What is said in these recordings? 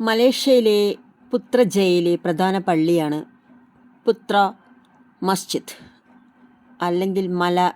മലേഷ്യയിലെ പുത്ര ജയിലെ പ്രധാന പള്ളിയാണ് പുത്ര മസ്ജിദ് അല്ലെങ്കിൽ മല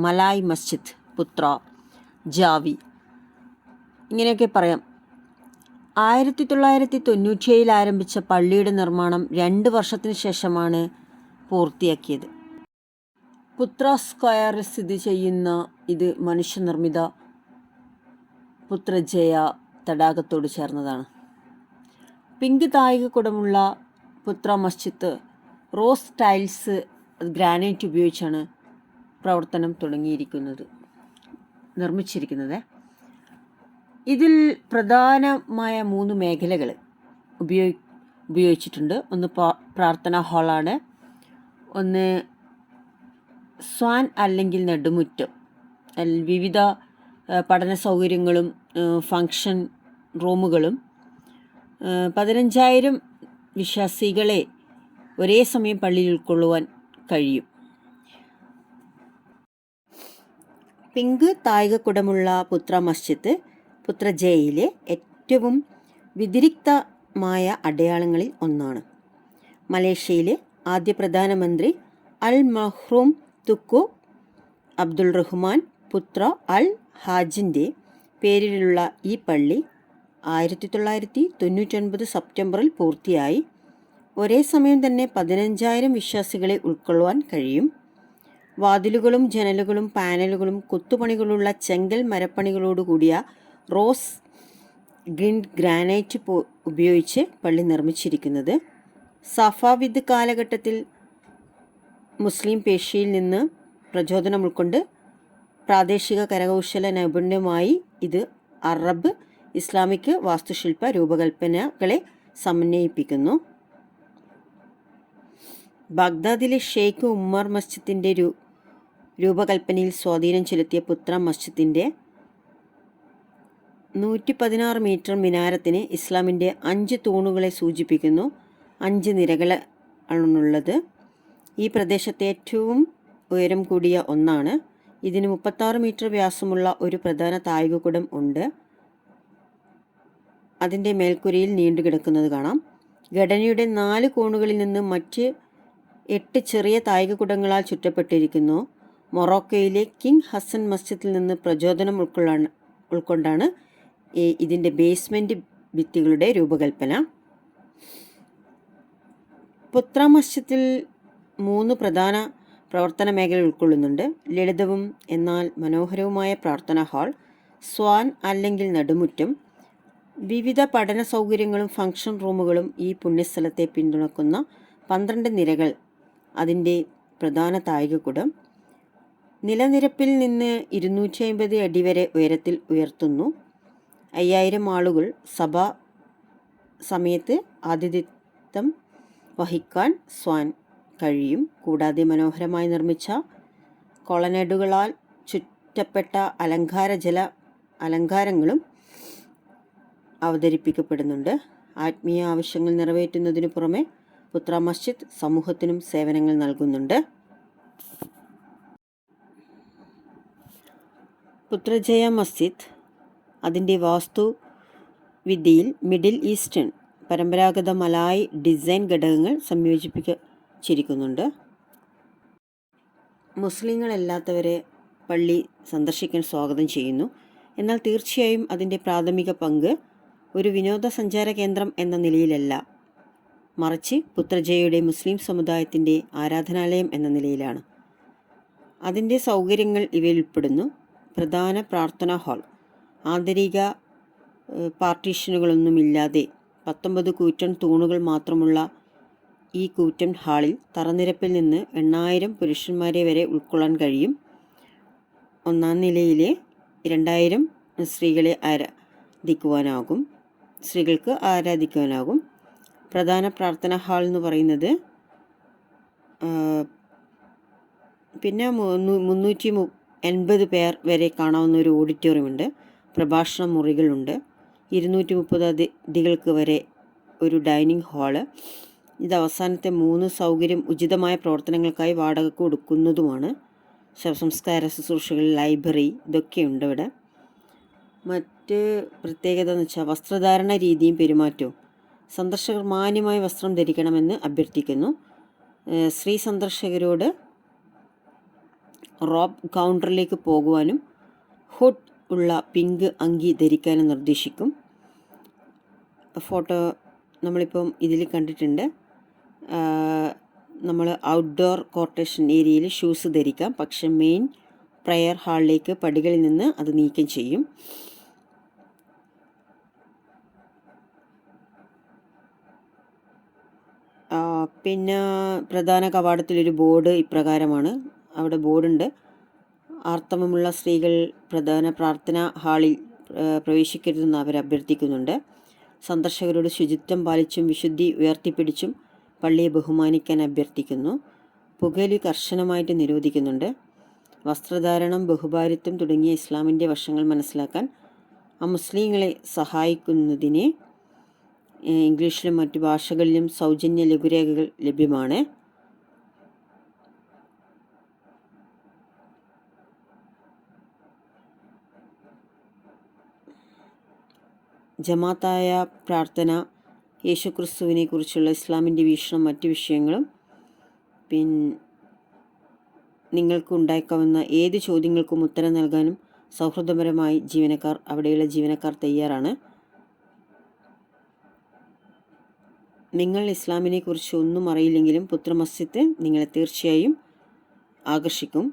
മലായ് മസ്ജിദ് പുത്ര ജാവി. ഇങ്ങനെയൊക്കെ പറയാം. ആയിരത്തി തൊള്ളായിരത്തി തൊണ്ണൂറ്റിയേഴിൽ ആരംഭിച്ച പള്ളിയുടെ നിർമ്മാണം രണ്ട് വർഷത്തിന് ശേഷമാണ് പൂർത്തിയാക്കിയത്. പുത്ര സ്ക്വയറിൽ സ്ഥിതി ചെയ്യുന്ന ഇത് മനുഷ്യനിർമ്മിത പുത്രജയ തടാകത്തോട് ചേർന്നതാണ്. പിങ്ക് താഴികക്കുടമുള്ള പുത്ര മസ്ജിദ് റോസ് ടൈൽസ് ഗ്രാനൈറ്റ് ഉപയോഗിച്ചാണ് പ്രവർത്തനം തുടങ്ങിയിരിക്കുന്നത് നിർമ്മിച്ചിരിക്കുന്നത്. ഇതിൽ പ്രധാനമായ മൂന്ന് മേഖലകൾ ഉപയോഗി ഉപയോഗിച്ചിട്ടുണ്ട്. ഒന്ന് പ്രാർത്ഥനാ ഹാളാണ്. ഒന്ന് സ്വാൻ അല്ലെങ്കിൽ നെടുമുറ്റം. വിവിധ പഠന സൗകര്യങ്ങളും ഫങ്ഷൻ റൂമുകളും പതിനഞ്ചായിരം വിശ്വാസികളെ ഒരേ സമയം പള്ളിയിൽ ഉൾക്കൊള്ളുവാൻ കഴിയും. പിങ്ക് തായികക്കുടമുള്ള പുത്ര മസ്ജിദ് പുത്ര ജയിലെ ഏറ്റവും വ്യതിരിക്തമായ അടയാളങ്ങളിൽ ഒന്നാണ്. മലേഷ്യയിലെ ആദ്യ പ്രധാനമന്ത്രി അൽ മഹ്റൂം തുക്കു അബ്ദുൾ റഹ്മാൻ പുത്ര അൽ ഹാജിന്റെ പേരിലുള്ള ഈ പള്ളി ആയിരത്തി തൊള്ളായിരത്തി തൊണ്ണൂറ്റൊൻപത് സെപ്റ്റംബറിൽ പൂർത്തിയായി. ഒരേ സമയം തന്നെ പതിനഞ്ചായിരം വിശ്വാസികളെ ഉൾക്കൊള്ളുവാൻ കഴിയും. വാതിലുകളും ജനലുകളും പാനലുകളും കൊത്തുപണികളുള്ള ചെങ്കൽ മരപ്പണികളോടുകൂടിയ റോസ് ഗ്രീൻ ഗ്രാനൈറ്റ് ഉപയോഗിച്ച് പള്ളി നിർമ്മിച്ചിരിക്കുന്നത്. സഫാവിദ് കാലഘട്ടത്തിൽ മുസ്ലിം പേശിയിൽ നിന്ന് പ്രചോദനം ഉൾക്കൊണ്ട് പ്രാദേശിക കരകൗശല നൈപുണ്യമായി ഇത് അറബ് ഇസ്ലാമിക് വാസ്തുശില്പ രൂപകൽപ്പനകളെ സമന്വയിപ്പിക്കുന്നു. ബാഗ്ദാദിലെ ഷെയ്ഖ് ഉമ്മർ മസ്ജിദിന്റെ രൂ രൂപകൽപ്പനയിൽ സ്വാധീനം ചെലുത്തിയ പുത്ര മസ്ജിദിന്റെ നൂറ്റി പതിനാറ് മീറ്റർ മിനാരത്തിന് ഇസ്ലാമിന്റെ അഞ്ച് തൂണുകളെ സൂചിപ്പിക്കുന്നു. അഞ്ച് നിരകളാണുള്ളത് ഈ പ്രദേശത്തെ ഏറ്റവും ഉയരം കൂടിയ ഒന്നാണ്. ഇതിന് മുപ്പത്താറ് മീറ്റർ വ്യാസമുള്ള ഒരു പ്രധാന തായ്കുകുടം ഉണ്ട്. അതിന്റെ നീണ്ടു കിടക്കുന്നത് കാണാം. ഘടനയുടെ നാല് കോണുകളിൽ നിന്ന് മറ്റ് എട്ട് ചെറിയ തായികകുടങ്ങളാൽ ചുറ്റപ്പെട്ടിരിക്കുന്നു. മൊറോക്കോയിലെ കിങ് ഹസൻ മസ്ജിദിൽ നിന്ന് പ്രചോദനം ഉൾക്കൊള്ളാണ് ഉൾക്കൊണ്ടാണ് ഇതിന്റെ ബേസ്മെന്റ് ഭിത്തികളുടെ രൂപകൽപ്പന. പുത്ര മസ്ജിദിൽ മൂന്ന് പ്രധാന പ്രവർത്തന മേഖല ഉൾക്കൊള്ളുന്നുണ്ട്. ലളിതവും എന്നാൽ മനോഹരവുമായ പ്രാർത്ഥനാ ഹാൾ സ്വാൻ അല്ലെങ്കിൽ നടുമുറ്റം വിവിധ പഠന സൗകര്യങ്ങളും ഫംഗ്ഷൻ റൂമുകളും ഈ പുണ്യസ്ഥലത്തെ പിന്തുണക്കുന്ന പന്ത്രണ്ട് നിരകൾ അതിന്റെ പ്രധാന താഴികക്കുടം നിലനിരപ്പിൽ നിന്ന് ഇരുന്നൂറ്റി അമ്പത് അടി വരെ ഉയരത്തിൽ ഉയർത്തുന്നു. അയ്യായിരം ആളുകൾ സഭ സമയത്ത് ആതിഥ്യത്വം വഹിക്കാൻ സ്വാൻ കഴിയും. കൂടാതെ മനോഹരമായി നിർമ്മിച്ച കൊളനേഡുകളാൽ ചുറ്റപ്പെട്ട അലങ്കാര ജല അലങ്കാരങ്ങളും അവതരിപ്പിക്കപ്പെടുന്നുണ്ട്. ആത്മീയ ആവശ്യങ്ങൾ നിറവേറ്റുന്നതിനു പുറമെ പുത്ര മസ്ജിദ് സമൂഹത്തിനും സേവനങ്ങൾ നൽകുന്നുണ്ട്. പുത്രജയ മസ്ജിദ് അതിന്റെ വാസ്തു വിദ്യയിൽ മിഡിൽ ഈസ്റ്റേൺ പരമ്പരാഗത മലായ് ഡിസൈൻ ഘടകങ്ങൾ സംയോജിപ്പിച്ചിരിക്കുന്നുണ്ട്. മുസ്ലിങ്ങളല്ലാത്തവരെ പള്ളി സന്ദർശിക്കാൻ സ്വാഗതം ചെയ്യുന്നു. എന്നാൽ തീർച്ചയായും അതിന്റെ പ്രാഥമിക പങ്ക് ഒരു വിനോദസഞ്ചാര കേന്ദ്രം എന്ന നിലയിലല്ല. മറിച്ച് പുത്രജയുടെ മുസ്ലിം സമുദായത്തിന്റെ ആരാധനാലയം എന്ന നിലയിലാണ്. അതിന്റെ സൗകര്യങ്ങൾ ഇവയിൽ ഉൾപ്പെടുന്നു. പ്രധാന പ്രാർത്ഥനാ ഹാൾ. ആന്തരിക പാർട്ടീഷനുകളൊന്നുമില്ലാതെ പത്തൊമ്പത് കൂറ്റൻ തൂണുകൾ മാത്രമുള്ള ഈ കൂറ്റൻ ഹാളിൽ തറനിരപ്പിൽ നിന്ന് എണ്ണായിരം പുരുഷന്മാരെ വരെ ഉൾക്കൊള്ളാൻ കഴിയും. ഒന്നാം നിലയിലെ രണ്ടായിരം സ്ത്രീകളെ ആരാധിക്കുവാനാകും സ്ത്രീകൾക്ക് ആരാധിക്കാനാകും പ്രധാന പ്രാർത്ഥന ഹാൾ എന്ന് പറയുന്നത് പിന്നെ മുന്നൂ- മുന്നൂറ്റി എൺപത് പേർ വരെ കാണാവുന്ന ഒരു ഓഡിറ്റോറിയം ഉണ്ട് പ്രഭാഷണ മുറികളുണ്ട്. ഇരുന്നൂറ്റി മുപ്പത് അതിഥികൾക്ക് വരെ ഒരു ഡൈനിങ് ഹാൾ. ഇത് അവസാനത്തെ മൂന്ന് സൗകര്യം ഉചിതമായ പ്രവർത്തനങ്ങൾക്കായി വാടക കൊടുക്കുന്നതുമാണ്. ശവസംസ്കാര ശുശ്രൂഷകൾ ലൈബ്രറി ഇതൊക്കെയുണ്ട് ഇവിടെ. മറ്റ് പ്രത്യേകത എന്ന് വെച്ചാൽ വസ്ത്രധാരണ രീതിയും പെരുമാറ്റവും. സന്ദർശകർ മാന്യമായ വസ്ത്രം ധരിക്കണമെന്ന് അഭ്യർത്ഥിക്കുന്നു. സ്ത്രീ സന്ദർശകരോട് റോബ് കൗണ്ടറിലേക്ക് പോകുവാനും ഹുഡ് ഉള്ള പിങ്ക് അങ്കി ധരിക്കാനും നിർദ്ദേശിക്കും. ഫോട്ടോ നമ്മളിപ്പം ഇതിൽ കണ്ടിട്ടുണ്ട്. നമ്മൾ ഔട്ട്ഡോർ കോർട്ടേഷൻ ഏരിയയിൽ ഷൂസ് ധരിക്കാം. പക്ഷേ മെയിൻ പ്രയർ ഹാളിലേക്ക് പടികളിൽ നിന്ന് അത് നീക്കം ചെയ്യും. പിന്നെ പ്രധാന കവാടത്തിലൊരു ബോർഡ് ഇപ്രകാരമാണ്. അവിടെ ബോർഡുണ്ട്. ആർത്തവമുള്ള സ്ത്രീകൾ പ്രധാന പ്രാർത്ഥനാ ഹാളിൽ ആ, പ്രവേശിക്കരുതെന്ന് അവർ അഭ്യർത്ഥിക്കുന്നുണ്ട്. സന്ദർശകരോട് ശുചിത്വം പാലിച്ചും വിശുദ്ധി ഉയർത്തിപ്പിടിച്ചും പള്ളിയെ ബഹുമാനിക്കാൻ അഭ്യർത്ഥിക്കുന്നു. പുകയിൽ കർശനമായിട്ട് നിരോധിക്കുന്നുണ്ട്. വസ്ത്രധാരണം ബഹുഭാരിത്വം തുടങ്ങിയ ഇസ്ലാമിന്റെ വശങ്ങൾ മനസ്സിലാക്കാൻ അമുസ്ലിങ്ങളെ മുസ്ലിങ്ങളെ ഏഹ് ഇംഗ്ലീഷിലും മറ്റു ഭാഷകളിലും സൗജന്യ ലഘുരേഖകൾ ലഭ്യമാണ്. ജമാത്തായ പ്രാർത്ഥന യേശുക്രിസ്തുവിനെ കുറിച്ചുള്ള ഇസ്ലാമിന്റെ വീക്ഷണം മറ്റു വിഷയങ്ങളും പിൻ നിങ്ങൾക്ക് ഉണ്ടാക്കാവുന്ന ഏത് ചോദ്യങ്ങൾക്കും ഉത്തരം നൽകാനും സൗഹൃദപരമായി ജീവനക്കാർ അവിടെയുള്ള ജീവനക്കാർ തയ്യാറാണ്. നിങ്ങൾ ഇസ്ലാമിനെക്കുറിച്ച് ഒന്നും അറിയില്ലെങ്കിലും പുത്ര മസ്ജിദ് നിങ്ങളെ തീർച്ചയായും ആകർഷിക്കും.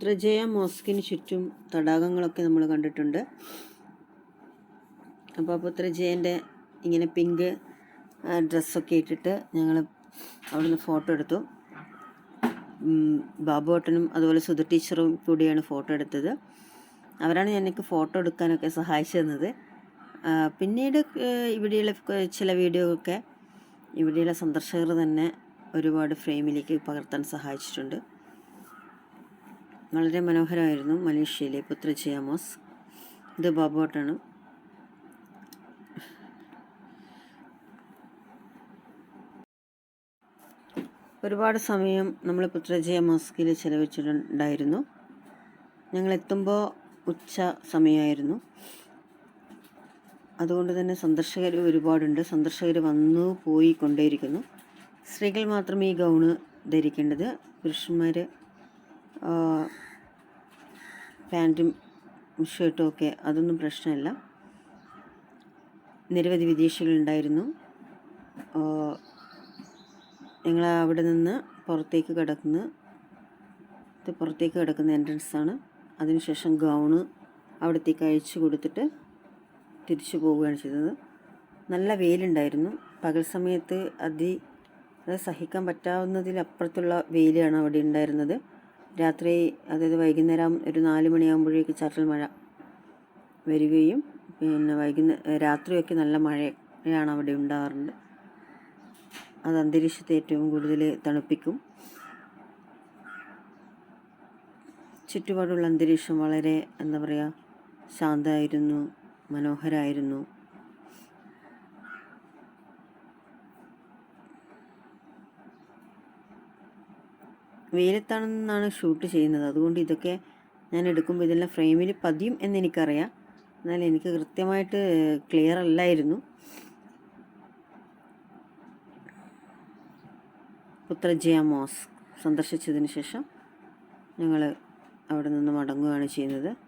പുത്രജയ മോസ്കിന് ചുറ്റും തടാകങ്ങളൊക്കെ നമ്മൾ കണ്ടിട്ടുണ്ട്. അപ്പോൾ പുത്രജയന്റെ ഇങ്ങനെ പിങ്ക് ഡ്രസ്സൊക്കെ ഇട്ടിട്ട് ഞങ്ങൾ അവിടുന്ന് ഫോട്ടോ എടുത്തു. ബാബു ഏട്ടനും അതുപോലെ സുധ ടീച്ചറും കൂടിയാണ് ഫോട്ടോ എടുത്തത്. അവരാണ് എനിക്ക് ഫോട്ടോ എടുക്കാനൊക്കെ സഹായിച്ചു തന്നത് പിന്നീട് ഇവിടെയുള്ള ചില വീഡിയോ ഒക്കെ ഇവിടെയുള്ള സന്ദർശകർ തന്നെ ഒരുപാട് ഫ്രെയിമിലേക്ക് പകർത്താൻ സഹായിച്ചിട്ടുണ്ട്. വളരെ മനോഹരമായിരുന്നു മലേഷ്യയിലെ പുത്രജയാമോസ് ഇത് ബാബോട്ടാണ് ഒരുപാട് സമയം നമ്മൾ പുത്രജയ മോസ്കിൽ ചിലവഴിച്ചിട്ടുണ്ടായിരുന്നു. ഞങ്ങൾ എത്തുമ്പോൾ ഉച്ച സമയമായിരുന്നു. അതുകൊണ്ട് തന്നെ സന്ദർശകർ ഒരുപാടുണ്ട്. സന്ദർശകർ വന്നു പോയി കൊണ്ടേയിരിക്കുന്നു. സ്ത്രീകൾ മാത്രമേ ഈ ഗൗണ് ധരിക്കേണ്ടത് പുരുഷന്മാർ പാന്റും ഷർട്ടും ഒക്കെ അതൊന്നും പ്രശ്നമല്ല. നിരവധി വിദേശികളുണ്ടായിരുന്നു. ഞങ്ങൾ അവിടെ നിന്ന് പുറത്തേക്ക് കിടക്കുന്ന പുറത്തേക്ക് കിടക്കുന്ന എൻട്രൻസ് ആണ്. അതിനുശേഷം ഗൗണ് അവിടത്തേക്ക് അയച്ചു കൊടുത്തിട്ട് തിരിച്ചു പോവുകയാണ് ചെയ്തത്. നല്ല വെയിലുണ്ടായിരുന്നു. പകൽ സമയത്ത് അത് സഹിക്കാൻ പറ്റാവുന്നതിലപ്പുറത്തുള്ള വെയിലാണ് അവിടെ ഉണ്ടായിരുന്നത്. രാത്രി അതായത് വൈകുന്നേരം ഒരു നാല് മണിയാകുമ്പോഴേക്ക് ചാറ്റൽ മഴ വരികയും പിന്നെ വൈകുന്ന രാത്രിയൊക്കെ നല്ല മഴയാണ് അവിടെ ഉണ്ടാകാറുണ്ട്. അത് അന്തരീക്ഷത്തെ ഏറ്റവും കൂടുതൽ തണുപ്പിക്കും. ചുറ്റുപാടുള്ള അന്തരീക്ഷം വളരെ എന്താ പറയുക ശാന്തമായിരുന്നു മനോഹരമായിരുന്നു വെയിലത്താണെന്നാണ് ഷൂട്ട് ചെയ്യുന്നത്. അതുകൊണ്ട് ഇതൊക്കെ ഞാൻ എടുക്കുമ്പോൾ ഇതെല്ലാം ഫ്രെയിമിൽ പതിയും എന്നെനിക്കറിയാം. എന്നാൽ എനിക്ക് കൃത്യമായിട്ട് ക്ലിയർ അല്ലായിരുന്നു. പുത്രജയ മോസ് സന്ദർശിച്ചതിന് ശേഷം ഞങ്ങൾ അവിടെ നിന്ന് മടങ്ങുകയാണ് ചെയ്യുന്നത്.